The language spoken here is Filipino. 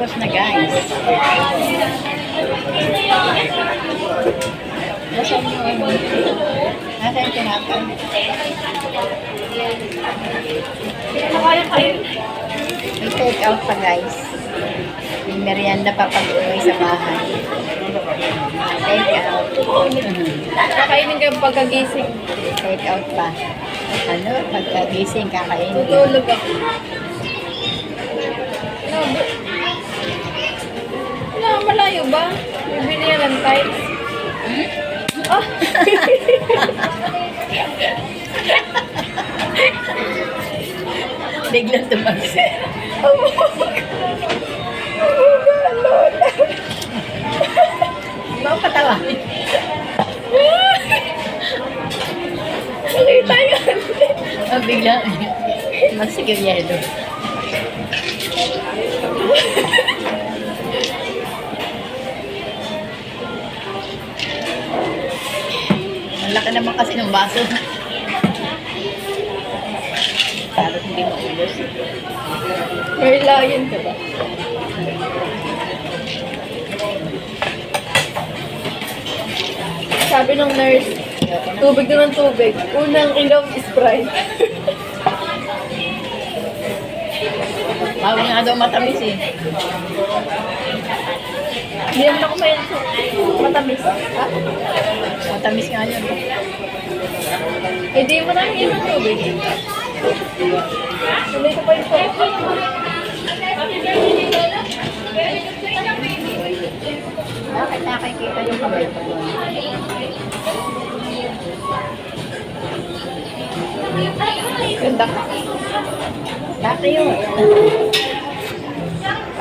Tapos na guys. Nasaan yung ano? Nasaan yung tinapay? May take out pa guys. May merienda pa pag uwi sa bahay. Take out. Kakainin ka pagkagising. Take out pa. Ano? Pagkagising, kakainin. Tutulog ako. Ano, Bibili yan ng tights. Ah! Biglang tumagsi. Bakit patawa? Nakita yan. Oh, biglang magsigil yelo. Ang laki naman kasi ng baso. Parang hindi maubos. May lion ka ba? Sabi ng nurse, tubig na ng tubig. Unang is Sprite. Bawal nga daw matamis eh. Hindi naman ako may matamis. Ha? Matamis nga yun. Eh, mo nang ilong tubig. Tuloy ko pa yung phone. Bakit nakikita yung kamay ko? Ganda ka. Dati yun.